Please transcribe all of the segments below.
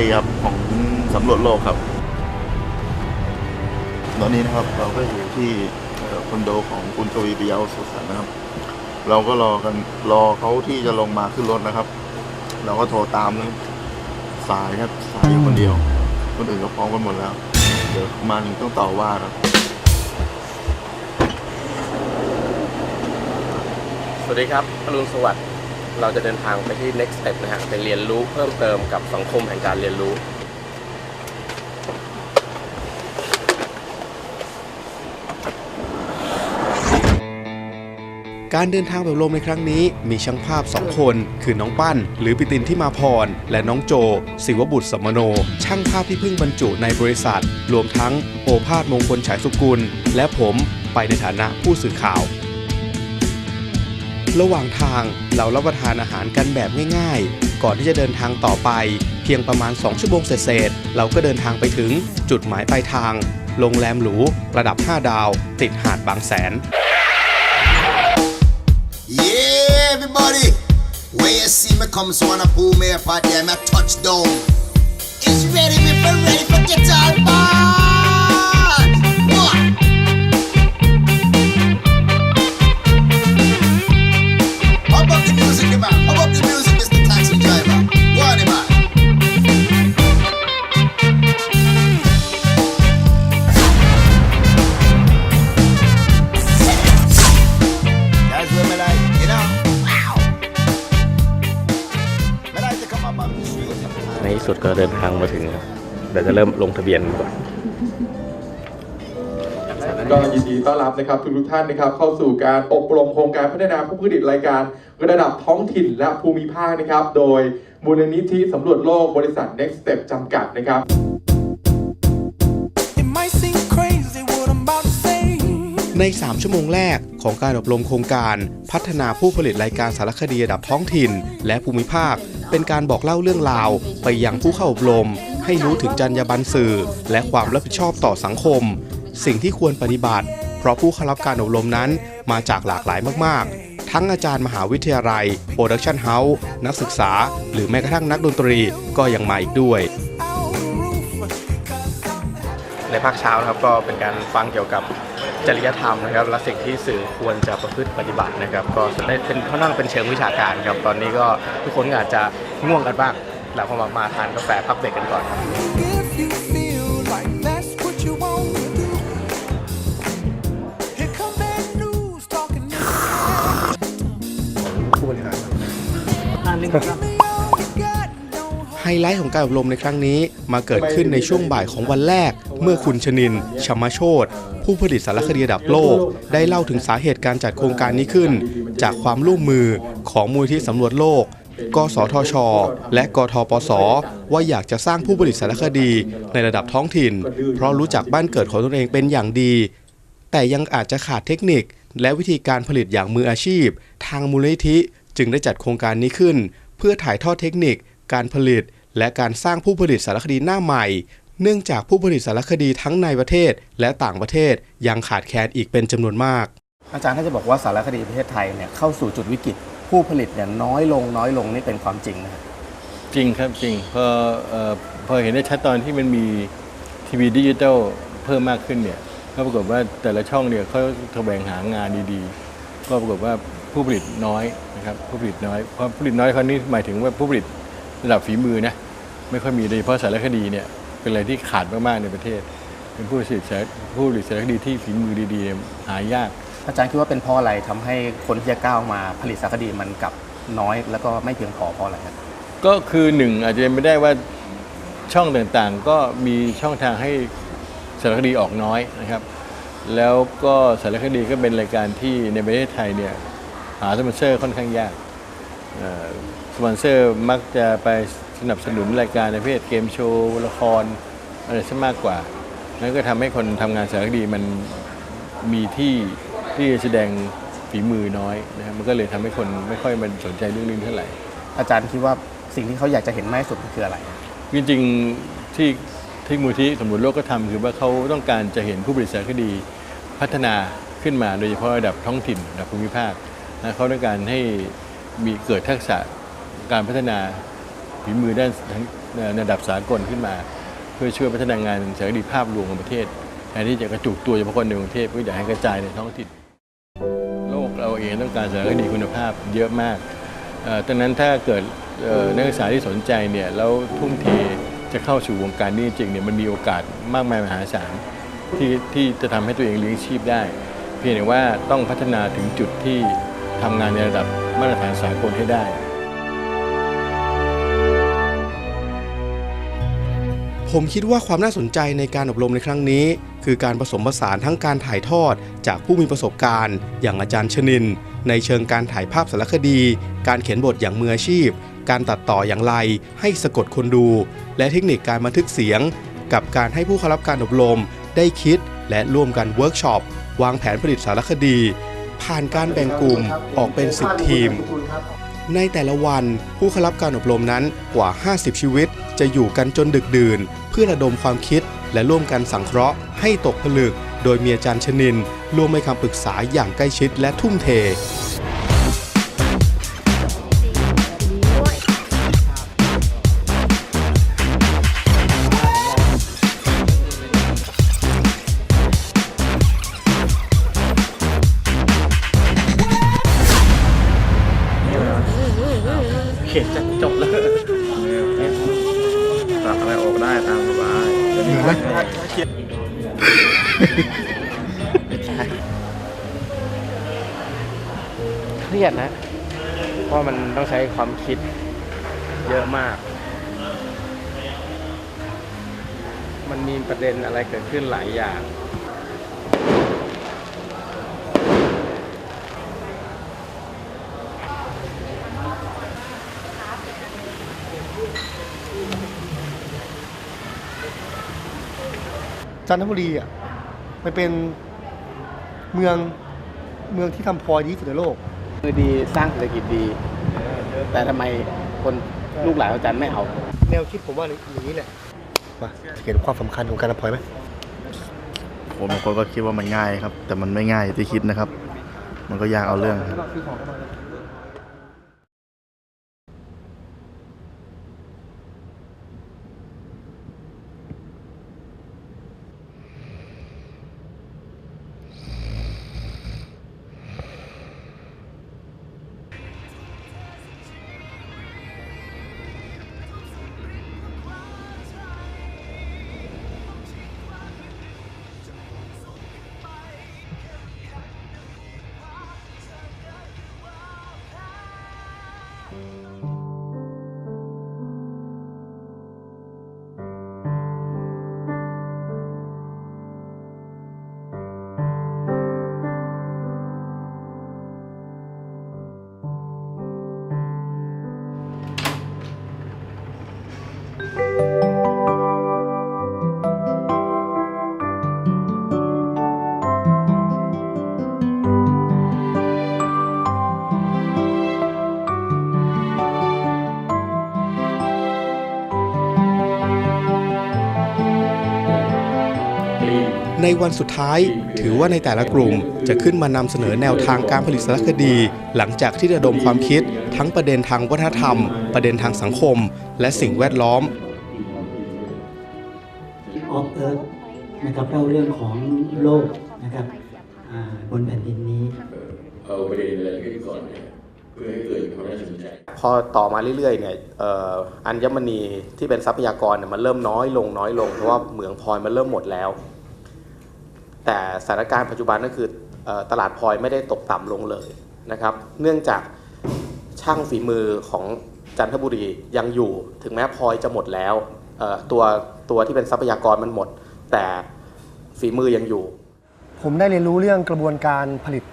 ดีครับของสำรวจโลกครับ ตอนนี้นะครับเราก็อยู่ที่คอนโดของคุณกวีปิยาสุสันนะครับ เราก็รอกันรอเขาที่จะลงมาขึ้นรถนะครับ เราก็โทรตามนะสายครับสายอยู่คนเดียว คนอื่นก็พร้อมกันหมดแล้ว เดี๋ยวมาถึงต้องต่อว่าครับ สวัสดีครับอรุณสวัสดิ์ เราจะเดินทางไปที่ next step นะฮะไปเรียนรู้เพิ่มเติมกับสังคมแห่งการเรียนรู้ การเดินทางแบบลมในครั้งนี้มีช่างภาพ 2 คน คือน้องปั้น หรือปิตินที่มาพร และน้องโจ ศิวบุตรสมโน ช่างภาพที่เพิ่งบรรจุในบริษัท รวมทั้งโอภาสมงคลฉายสุกุล และผมไปในฐานะผู้สื่อข่าว ระหว่างทางเรารับประทานอาหารกันแบบง่ายๆ ก่อนที่จะเดินทางต่อไป เพียงประมาณ 2 ชั่วโมงเศษๆเราก็เดินทางไปถึงจุดหมายปลายทาง โรงแรมหรู ระดับ 5 ดาว ติดหาดบางแสน Yeah, everybody. When you see me come, so wanna pull me up out there, me touchdown. It's ready, me for ready for guitar band. สุดก็เดินทางมาถึงครับเดี๋ยวจะเริ่มลงทะเบียนก่อน ก็ยินดีต้อนรับนะครับทุกทุกๆท่านนะครับเข้าสู่การอบรมโครงการพัฒนาผู้ผลิตรายการระดับท้องถิ่นและภูมิภาคนะครับ โดยมูลนิธิสำรวจโลกบริษัท Next Step จำกัดนะครับ It might seem crazy what I'm about to say. ใน 3 ชั่วโมงแรกของการอบรมโครงการ พัฒนาผู้ผลิตรายการสารคดีระดับท้องถิ่น และภูมิภาค เป็นการบอกเล่าเรื่องราว ไปยังผู้เข้าอบรม ให้รู้ถึงจรรยาบรรณสื่อ และความรับผิดชอบต่อสังคม สิ่งที่ควรปฏิบัติ เพราะผู้เข้ารับการอบรมนั้นมาจากหลากหลายมาก ๆ ทั้งอาจารย์มหาวิทยาลัย โปรดักชันเฮาส์นักศึกษา หรือแม้กระทั่งนักดนตรีก็ยังมาอีกด้วยในภาคเช้านะครับก็เป็นการฟังเกี่ยวกับ จริยธรรมนะครับและสิ่งที่สื่อควรจะประพฤติปฏิบัตินะครับ ก็ได้เป็นค่อนข้างเป็นเชิงวิชาการครับตอนนี้ก็ทุกคนก็อาจจะง่วงกันบ้างแล้วพอมามาทานกาแฟพักเบรกกันก่อนครับ If you feel like that's what you want to do, here come bad news talking this. ผู้บริหาร Give me all you got, don't ไฮไลท์ของการอบรมในครั้งนี้มาเกิดขึ้นในช่วงบ่ายของวันแรก เมื่อคุณชนินชมาโชตผู้ผลิตสารคดีระดับโลก ได้เล่าถึงสาเหตุการจัดโครงการนี้ขึ้น จากความร่วมมือของมูลที่สำรวจโลกกสทช และกทปส ว่าอยากจะสร้างผู้ผลิตสารคดีในระดับท้องถิ่น เพราะรู้จักบ้านเกิดของตนเองเป็นอย่างดี แต่ยังอาจจะขาดเทคนิค และวิธีการผลิตอย่างมืออาชีพ ทางมูลนิธิจึงได้จัดโครงการนี้ขึ้น เพื่อถ่ายทอดเทคนิค การผลิต และการสร้างผู้ผลิตสารคดีหน้าใหม่ เนื่องจากผู้ผลิตสารคดีทั้งในประเทศและต่างประเทศยังขาดแคลนอีกเป็นจำนวนมาก อาจารย์ถ้าจะบอกว่าสารคดีประเทศไทยเนี่ยเข้าสู่จุดวิกฤต ผู้ผลิตเนี่ยน้อยลงน้อยลงนี่เป็นความจริงนะครับจริงครับจริงพอเอ่อพอเห็นได้ชัดตอนที่มันมีทีวีดิจิตอลเพิ่มมากขึ้นเนี่ยก็ปรากฏว่าแต่ละช่องเนี่ยเขาแสวงหางานดีๆ ก็ปรากฏว่าผู้ผลิตน้อยนะครับผู้ผลิตน้อยเพราะผู้ผลิตน้อยคราวนี้หมายถึงว่าผู้ผลิตระดับฝีมือนะไม่ค่อยมีโดยเฉพาะสารคดีเนี่ย เป็นอะไรที่ขาดมากๆในประเทศ เป็นผู้ผลิตสารผู้ผลิตสารคดีที่ฝีมือดีๆเนี่ยหายาก อาจารย์คิดว่าเป็นเพราะอะไรทำให้คนที่จะก้าวมาผลิตสารคดีมันกลับน้อย แล้วก็ไม่เพียงพอเพราะอะไรครับก็คือหนึ่งอาจจะเป็นไม่ได้ว่าช่องต่างๆ ก็มีช่องทางให้สารคดีออกน้อยนะครับ แล้วก็สารคดีก็เป็นรายการที่ในประเทศไทยเนี่ยหาสปอนเซอร์ค่อนข้างยากเอ่อสปอนเซอร์มักจะไป สนับสนุนรายการในประเภทเกมโชว์ละครอะไรซะมากกว่า นั่นก็ทำให้คนทำงานสารคดีมันมีที่ที่จะแสดงฝีมือน้อยนะครับมันก็เลยทำให้คนไม่ค่อยมันสนใจเรื่องนี้เท่าไหร่ อาจารย์คิดว่าสิ่งที่เขาอยากจะเห็นมากที่สุดคืออะไร จริงๆที่ที่มูลที่สำรวจโลกก็ทำคือว่าเขาต้องการจะเห็นผู้บริสารคดีพัฒนาขึ้นมาโดยเฉพาะระดับท้องถิ่นระดับภูมิภาคนะเขาต้องการให้มีเกิดทักษะการพัฒนา ฝีมือด้านทั้งในระดับสากลขึ้นมา เพื่อช่วยพัฒนางานสารคดีภาพรวมของประเทศแทนที่จะกระจุกตัวเฉพาะคนในกรุงเทพก็อยากให้กระจายในท้องถิ่นโลกเราเองต้องการสารคดีคุณภาพเยอะมากเอ่อดังนั้นถ้าเกิดเอ่อนักศึกษาที่สนใจเนี่ยแล้วทุ่มเทจะเข้าสู่วงการนี้จริงๆเนี่ยมันมีโอกาสมากมายมหาศาลที่ที่จะทำให้ตัวเองเลี้ยงชีพได้ เพียงแต่ว่าต้องพัฒนาถึงจุดที่ทำงานในระดับมาตรฐานสากลให้ได้ ผมคิดว่าความน่าสนใจในการอบรมในครั้งนี้ คือการผสมผสานทั้งการถ่ายทอด จากผู้มีประสบการณ์ อย่างอาจารย์ชนิน ในเชิงการถ่ายภาพสารคดี การเขียนบทอย่างมืออาชีพ การตัดต่ออย่างไร ให้สะกดคนดู และเทคนิคการบันทึกเสียง กับการให้ผู้เข้ารับการอบรม ได้คิด และร่วมกันเวิร์กช็อปวางแผนผลิตสารคดี ผ่านการแบ่งกลุ่มออกเป็น10ทีม ในแต่ละวันผู้เข้ารับการอบรมนั้นกว่า 50 ชีวิต จะอยู่กันจนดึกดื่น เพื่อระดมความคิดและร่วมกันสังเคราะห์ให้ตกผลึก โดยมีอาจารย์ชนินร่วมให้คำปรึกษาอย่างใกล้ชิดและทุ่มเท เขียนจะจบแล้ว ตามสบายเครียดนะ เพราะมันต้องใช้ความคิดเยอะมาก มันมีประเด็นอะไรเกิดขึ้นหลายอย่าง จันทบุรีอะมันเป็นเมืองเมืองที่ทำพลอยดีที่สุดในโลก คือดีสร้างเศรษฐกิจดี แต่ทำไมคนลูกหลานอาจารย์ไม่เอา แนวคิดผมว่าอย่างนี้แหละมาเห็นความสำคัญของการทำพลอยไหมผมบางคนก็คิดว่ามันง่ายครับ แต่มันไม่ง่ายอย่างที่คิดนะครับ มันก็ยากเอาเรื่องครับ ในวันสุดท้าย ถือว่าในแต่ละกลุ่มจะขึ้นมานำเสนอแนวทางการผลิตสารคดี หลังจากที่ระดมความคิด ทั้งประเด็นทางวัฒนธรรม ประเด็นทางสังคม และสิ่งแวดล้อมออฟเอิร์ธนะครับเล่าเรื่องของโลกนะครับอ่าบนแผ่นดินนี้เอาประเด็นอะไรขึ้นก่อนเนี่ยเพื่อให้เกิดความน่าสนใจพอต่อมาเรื่อยๆเนี่ยเอ่ออัญมณีที่เป็นทรัพยากรเนี่ยมันเริ่มน้อยลงน้อยลงเพราะว่าเหมืองพลอยมันเริ่มหมดแล้ว แต่สถานการณ์ปัจจุบันก็คืออตลาดพลอยไม่ได้ตกต่ำลงเลยนะครับ เนื่องจากช่างฝีมือของจันทบุรียังอยู่ ถึงแม้พลอยจะหมดแล้วตัวตัวที่เป็นทรัพยากรมันหมด แต่ฝีมือยังอยู่ ผมได้เรียนรู้เรื่องกระบวนการผลิต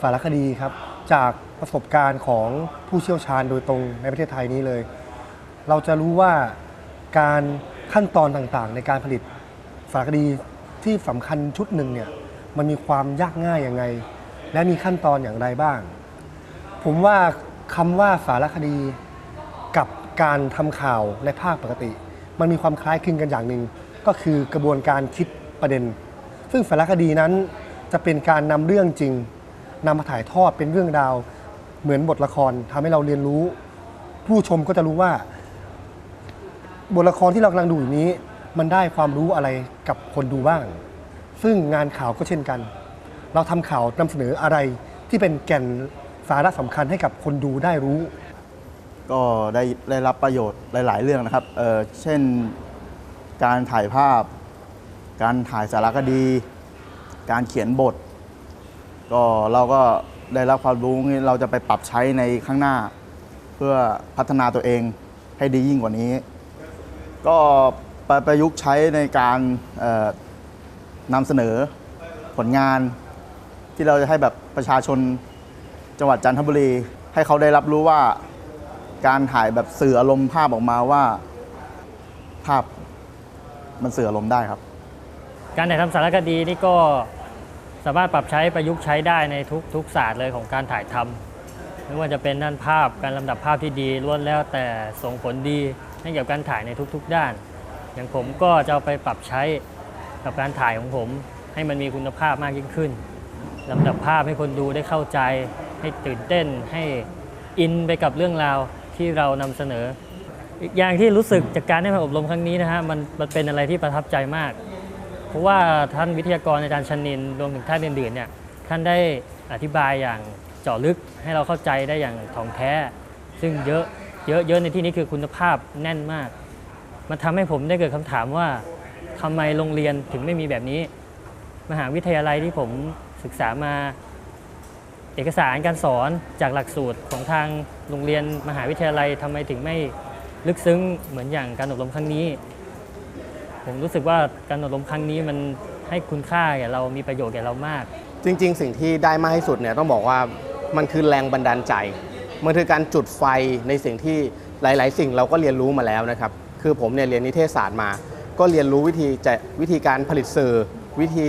สารคดีครับ จากประสบการณ์ของผู้เชี่ยวชาญโดยตรงในประเทศไทยนี้เลย เราจะรู้ว่าการขั้นตอนต่างๆ ในการผลิตสารคดี ที่สำคัญชุดหนึ่งเนี่ยมันมีความยากง่ายยังไง และมีขั้นตอนอย่างไรบ้าง ผมว่าคำว่าสารคดีกับการทำข่าวในภาคปกติ มันมีความคล้ายคลึงกันอย่างหนึ่งก็คือกระบวนการคิดประเด็น ซึ่งสารคดีนั้นจะเป็นการนำเรื่องจริงนำมาถ่ายทอดเป็นเรื่องราว เหมือนบทละครทำให้เราเรียนรู้ ผู้ชมก็จะรู้ว่า บทละครที่เรากำลังดูอยู่นี้ มันได้ความรู้อะไรกับคนดูบ้าง ซึ่งงานข่าวก็เช่นกัน เราทำข่าวนำเสนออะไรที่เป็นแก่นสาระสำคัญให้กับคนดูได้รู้ ก็ได้ได้รับประโยชน์หลาย ๆ เรื่องนะครับเออเช่นการถ่ายภาพ การถ่ายสารคดี การเขียนบท ก็เราก็ได้รับความรู้นี้เราจะไปปรับใช้ในข้างหน้า เพื่อพัฒนาตัวเองให้ดียิ่งกว่านี้ ก็ ปประยุกต์ใช้ในการนำเสนอผลงาน ที่เราจะให้แบบประชาชนจังหวัดจันทบุรี ให้เขาได้รับรู้ว่าการถ่ายแบบสื่ออารมณ์ภาพออกมาว่า ภาพมันสื่ออารมณ์ได้ครับ การถ่ายทำสารคดีนี่ก็สามารถปรับใช้ประยุกต์ใช้ได้ในทุกทุกศาสตร์เลยของการถ่ายทำไม่ว่าจะเป็นด้านภาพการลำดับภาพที่ดีล้วนแล้วแต่ส่งผลดีให้กับการถ่ายในทุก ๆ ด้าน อย่างผมก็จะเอาไปปรับใช้กับการถ่ายของผม ให้มันมีคุณภาพมากยิ่งขึ้นลำดับภาพให้คนดูได้เข้าใจ ให้ตื่นเต้นให้อินไปกับเรื่องราวที่เรานำเสนอ อีกอย่างที่รู้สึกจากการได้มาอบรมครั้งนี้นะฮะมันมันเป็นอะไรที่ประทับใจมาก เพราะว่าท่านวิทยากรอาจารย์ชนินรวมถึงท่านอื่นๆเนี่ยท่านได้อธิบายอย่างเจาะลึกให้เราเข้าใจได้อย่างถ่องแท้ ซึ่งเยอะเยอะเยอะในที่นี้คือคุณภาพแน่นมาก มันทำให้ผมได้เกิดคำถามว่าทำไมโรงเรียนถึงไม่มีแบบนี้ มหาวิทยาลัยที่ผมศึกษามา เอกสารการสอนจากหลักสูตรของทางโรงเรียนมหาวิทยาลัยทำไมถึงไม่ลึกซึ้งเหมือนอย่างการอบรมครั้งนี้ ผมรู้สึกว่าการอบรมครั้งนี้มันให้คุณค่าแก่เรามีประโยชน์แก่เรามาก จริง ๆ สิ่งที่ได้มากที่สุดเนี่ยต้องบอกว่ามันคือแรงบันดาลใจ มันคือการจุดไฟในสิ่งที่หลาย ๆ สิ่งเราก็เรียนรู้มาแล้วนะครับ คือผมเนี่ยเรียนนิเทศศาสตร์มา ก็เรียนรู้วิธีจะวิธีการผลิตสื่อ วิธี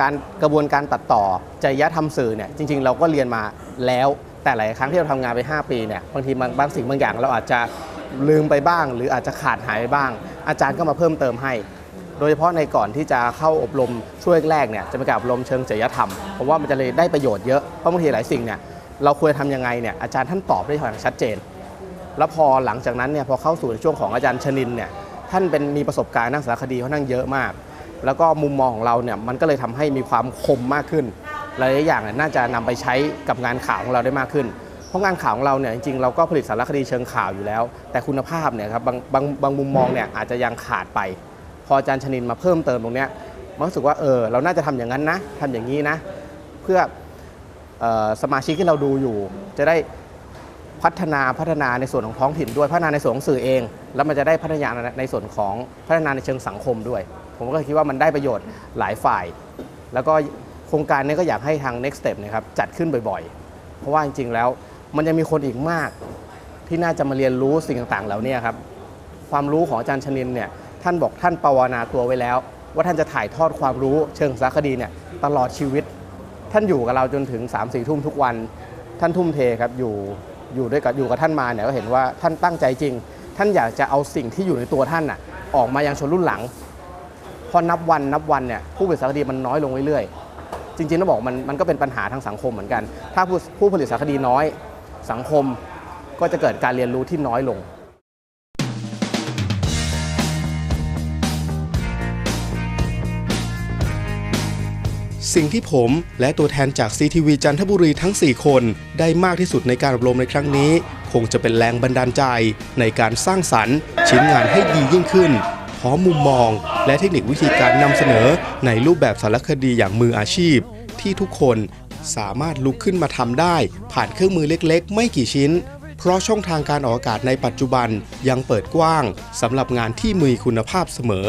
การกระบวนการตัดต่อจริยธรรมสื่อเนี่ยจริง ๆ เราก็เรียนมาแล้วแต่หลายครั้งที่เราทำงานไป 5 ปีเนี่ยบางทีบางบางสิ่งบางอย่างเราอาจจะลืมไปบ้าง หรืออาจจะขาดหายไปบ้าง อาจารย์ก็มาเพิ่มเติมให้ โดยเฉพาะในก่อนที่จะเข้าอบรมช่วงแรกเนี่ยจะเป็นการอบรมเชิงจริยธรรมผมว่ามันจะเลยได้ประโยชน์เยอะเพราะบางทีหลายสิ่งเนี่ยเราควรทำยังไงเนี่ยอาจารย์ท่านตอบได้อย่างชัดเจน แล้วพอหลังจากนั้นเนี่ยพอเข้าสู่ในช่วงของอาจารย์ชนินเนี่ยท่านเป็นมีประสบการณ์นักสารคดีเขานั่งเยอะมาก แล้วก็มุมมองของเราเนี่ยมันก็เลยทำให้มีความคมมากขึ้นหลายๆอย่างน่าจะนำไปใช้กับงานข่าวของเราได้มากขึ้น เพราะงานข่าวของเราเนี่ยจริงๆเราก็ผลิตสารคดีเชิงข่าวอยู่แล้ว แต่คุณภาพเนี่ยครับบางบางบางมุมมองเนี่ยอาจจะยังขาดไป พออาจารย์ชนินมาเพิ่มเติมตรงเนี้ยมันรู้สึกว่าเออเราน่าจะทำอย่างนั้นนะทำอย่างนี้นะ เพื่อออสมาชิกที่เราดูอยู่ จะได้ พัฒนาพัฒนาในส่วนของท้องถิ่นด้วยพัฒนาในส่วนของสื่อเอง แล้วมันจะได้พัฒนาในส่วนของพัฒนาในเชิงสังคมด้วย ผมก็คิดว่ามันได้ประโยชน์หลายฝ่าย แล้วก็โครงการนี้ก็อยากให้ทาง next step นะครับจัดขึ้นบ่อยๆ เพราะว่าจริงๆแล้วมันยังมีคนอีกมากที่น่าจะมาเรียนรู้สิ่งต่างๆเหล่านี้ครับความรู้ของอาจารย์ชนินเนี่ยท่านบอกท่านปวารณาตัวไว้แล้ว ว่าท่านจะถ่ายทอดความรู้เชิงสารคดีเนี่ยตลอดชีวิต ท่านอยู่กับเราจนถึง3ามสี่ทุ่มทุกวัน ท่านทุ่มเทครับอยู่ อยู่ด้วยกับอยู่กับท่านมาเนี่ยก็เห็นว่าท่านตั้งใจจริง ท่านอยากจะเอาสิ่งที่อยู่ในตัวท่านน่ะออกมายังชนรุ่นหลังพอนับวันนับวันเนี่ยผู้ผลิตสารคดีมันน้อยลงเรื่อยๆ จริงๆต้องบอกมันมันก็เป็นปัญหาทางสังคมเหมือนกัน ถ้าผู้ผู้ผลิตสารคดีน้อย สังคมก็จะเกิดการเรียนรู้ที่น้อยลง สิ่งที่ผมและตัวแทนจาก CTV จันทบุรีทั้ง 4 คน ได้มากที่สุดในการอบรมในครั้งนี้ คงจะเป็นแรงบันดาลใจ ในการสร้างสรรค์ ชิ้นงานให้ดียิ่งขึ้นพร้อมมุมมอง และเทคนิควิธีการนำเสนอในรูปแบบสารคดีอย่างมืออาชีพ ที่ทุกคนสามารถลุกขึ้นมาทำได้ ผ่านเครื่องมือเล็กๆ ไม่กี่ชิ้น เพราะช่องทางการออกอากาศในปัจจุบันยังเปิดกว้างสำหรับงานที่มีคุณภาพเสมอ